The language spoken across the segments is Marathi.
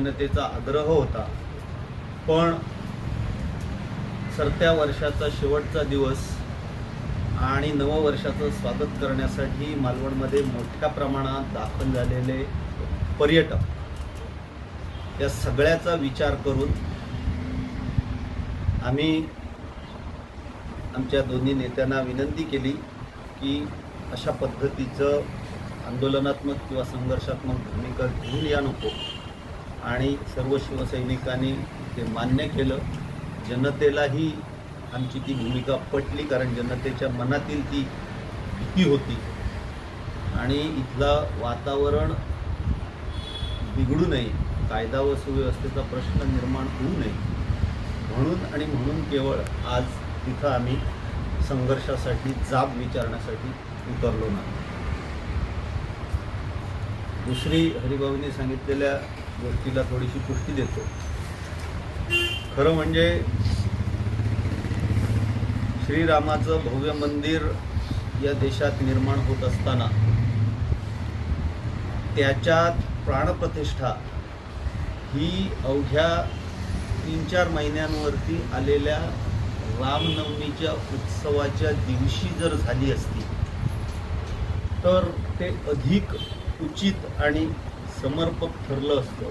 जनतेचा आग्रह होता. पण सरत्या वर्षाचा शेवटचा दिवस आणि नववर्षाचं स्वागत करण्यासाठी मालवणमध्ये मोठ्या प्रमाणात दाखल झालेले पर्यटक. या सगळ्याचा विचार करून आम्ही आमच्या दोन्ही नेत्यांना विनंती केली की अशा पद्धतीचं आंदोलनात्मक किंवा संघर्षात्मक भूमिका घेऊन या नको. आणि सर्व शिवसैनिकांनी ते मान्य केलं. जनतेलाही आमची ती भूमिका पटली कारण जनतेच्या मनातील ती भीती होती. आणि इथलं वातावरण बिघडू नये कायदा व सुव्यवस्थेचा प्रश्न निर्माण होऊ नये. म्हणून आणि म्हणून केवळ आज तिथं आम्ही संघर्षासाठी जाब विचारण्यासाठी उतरलो नाही दुसरी हरिभाऊंनी सांगितलेल्या गोष्टीला थोडीशी पुष्टी देतो. खरं म्हणजे श्रीरामाचं भव्य मंदिर या देशात निर्माण होत असताना त्याच्यात प्राणप्रतिष्ठा ही अवघ्या तीन चार महिन्यांवरती आलेल्या रामनवमीच्या उत्सवाच्या दिवशी जर झाली असती तर ते अधिक उचित आणि समर्पक ठरलं असतं.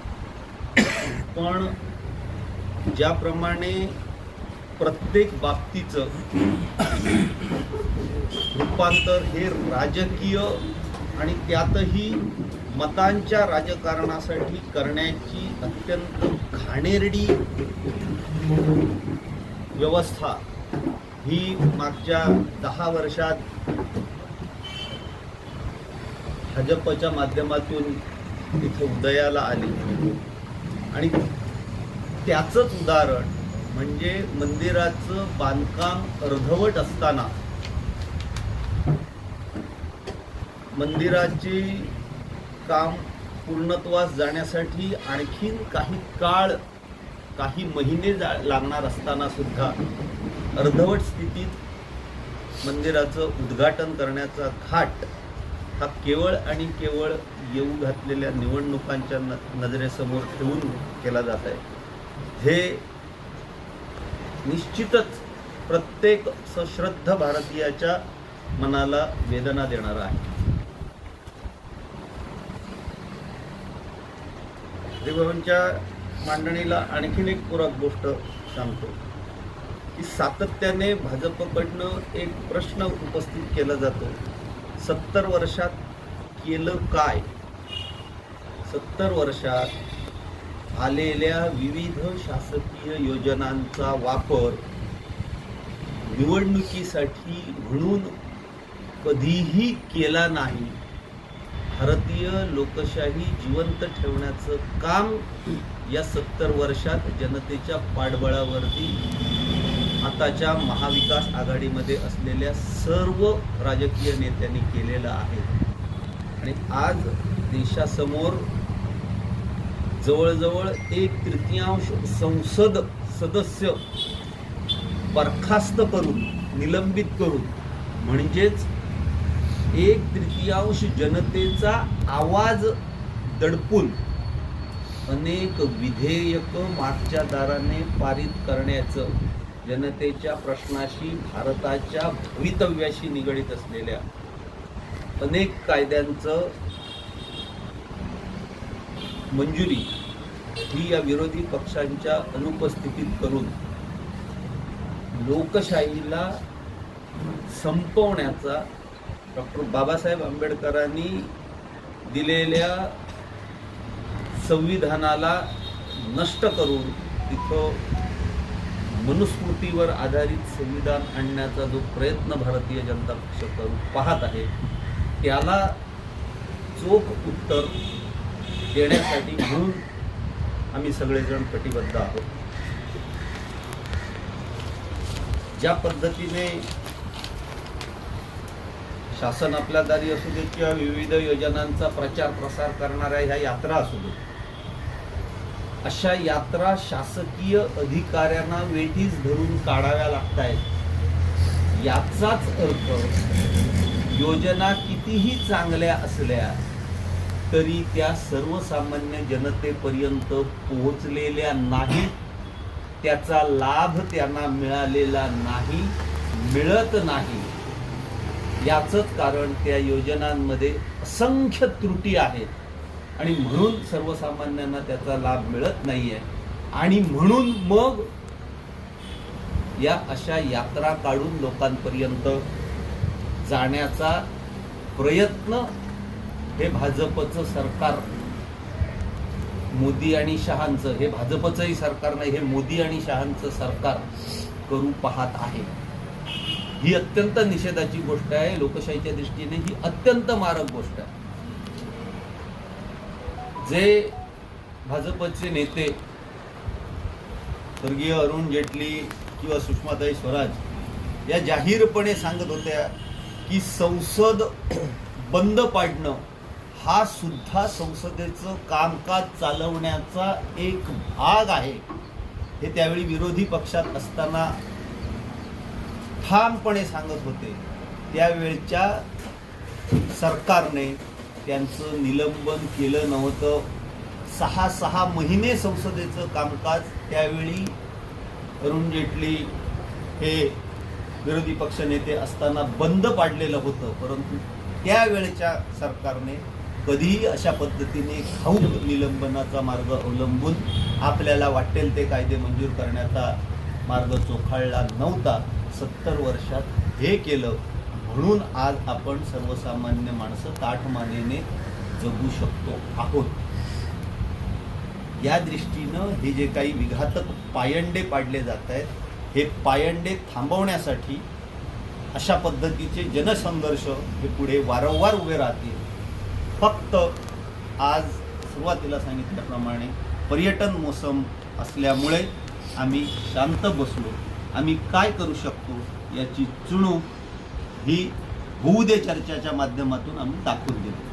पण ज्याप्रमाणे प्रत्येक बाबतीचं रूपांतर हे राजकीय आणि त्यातही मतांच्या राजकारणासाठी करण्याची अत्यंत घाणेरडी व्यवस्था ही मागच्या दहा वर्षात भाजपच्या माध्यमातून इथं उदयाला आली. आणि त्याचंच उदाहरण म्हणजे मंदिराचं बांधकाम अर्धवट असताना मंदिराची काम पूर्णत्वास जाण्यासाठी आणखीन काही काळ काही महिने जा लागणार असताना सुद्धा अर्धवट स्थितीत मंदिराचं उद्घाटन करण्याचा घाट हा केवळ आणि केवळ येऊ घातलेल्या निवडणुकांच्या न नजरेसमोर ठेवून केला जात आहे. हे निश्चितच प्रत्येक सश्रद्ध भारतीयाच्या मनाला वेदना देणारा आहे. हरिभाऊंच्या मांडणीला आणखीन एक पूरक गोष्ट सांगतो की सातत्याने भाजपकडनं एक प्रश्न उपस्थित केला जातो. सत्तर वर्षात केलं काय? सत्तर वर्षात आलेल्या विविध शासकीय योजनांचा वापर निवडणुकीसाठी म्हणून कधीही केला नाही. भारतीय लोकशाही जिवंत ठेवण्याचं काम या सत्तर वर्षात जनतेच्या पाठबळावरती आताच्या महाविकास आघाडीमध्ये असलेल्या सर्व राजकीय नेत्यांनी केलेलं आहे. आणि आज देशासमोर जवळजवळ एक तृतीयांश संसद सदस्य बरखास्त करून निलंबित करून म्हणजेच एक तृतीयांश जनतेचा आवाज दडपून अनेक विधेयक मागच्या दाराने पारित करण्याचं जनतेच्या प्रश्नाशी भारताच्या भवितव्याशी निगडीत असलेल्या अनेक कायद्यांचं मंजुरी ही या विरोधी पक्षांच्या अनुपस्थितीत करून लोकशाहीला संपवण्याचा डॉक्टर बाबासाहेब आंबेडकरांनी दिलेल्या संविधानाला नष्ट करून तिथं मनुस्मृतीवर आधारित संविधान आणण्याचा जो प्रयत्न भारतीय जनता पक्ष करू पाहत आहे त्याला चोख उत्तर देण्यासाठी म्हणून आम्ही सगळेजण कटिबद्ध आहोत. ज्या पद्धतीने शासन आपल्या दारी असू दे किंवा विविध योजनांचा प्रचार प्रसार करणाऱ्या ह्या यात्रा असू दे अशा यात्रा शासकीय अधिकाऱ्यांना वेठीस धरून काढाव्या लागत आहेत याचाच अर्थ योजना कितीही चांगल्या असल्या तरी त्या सर्वसामान्य जनतेपर्यंत पोहोचलेल्या नाहीत त्याचा लाभ त्यांना मिळालेला नाही मिळत नाही. याचंच कारण त्या योजनांमध्ये असंख्य त्रुटी आहेत. आणि म्हणून सर्वसामान्यांना त्याचा लाभ मिळत नाहीये. आणि म्हणून मग या अशा यात्रा काढून लोकांपर्यंत जाण्याचा प्रयत्न हे भाजपचं सरकार मोदी आणि शहांचं हे भाजपचंही सरकार नाही हे मोदी आणि शहांचं सरकार करू पाहत आहे. ही अत्यंत निषेधाची गोष्ट आहे लोकशाहीच्या दृष्टीने ही अत्यंत मारक गोष्ट आहे. जे भाजपचे नेते स्वर्गीय अरुण जेटली किंवा सुषमाताई स्वराज या जाहीरपणे सांगत होत्या की संसद बंद पाडणं हा सुद्धा संसदेचं कामकाज चालवण्याचा एक भाग आहे. हे त्यावेळी विरोधी पक्षात असताना ठामपणे सांगत होते. त्यावेळच्या सरकारने त्यांचं निलंबन केलं नव्हतं. सहा सहा महिने संसदेचं कामकाज त्यावेळी अरुण जेटली हे विरोधी पक्षनेते असताना बंद पाडलेलं होतं. परंतु त्यावेळच्या सरकारने कधीही अशा पद्धतीने खाऊ निलंबनाचा मार्ग अवलंबून आपल्याला वाटेल ते कायदे मंजूर करण्याचा मार्ग चोखाळला नव्हता. सत्तर वर्षात हे केलं. म्हणून आज आपण सर्वसामान्य माणसं ताठमानेने जगू शकतो आहोत. या दृष्टीनं हे जे काही विघातक पायंडे पाडले जात आहेत हे पायंडे थांबवण्यासाठी अशा पद्धतीचे जनसंघर्ष हे पुढे वारंवार उभे राहतील. फक्त आज सुरुवातीला सांगितल्याप्रमाणे पर्यटन मोसम असल्यामुळे आम्ही शांत बसलो. आम्ही काय करू शकतो याची चुणूक ही होऊ दे चर्चाच्या माध्यमातून आम्ही दाखवून दिली.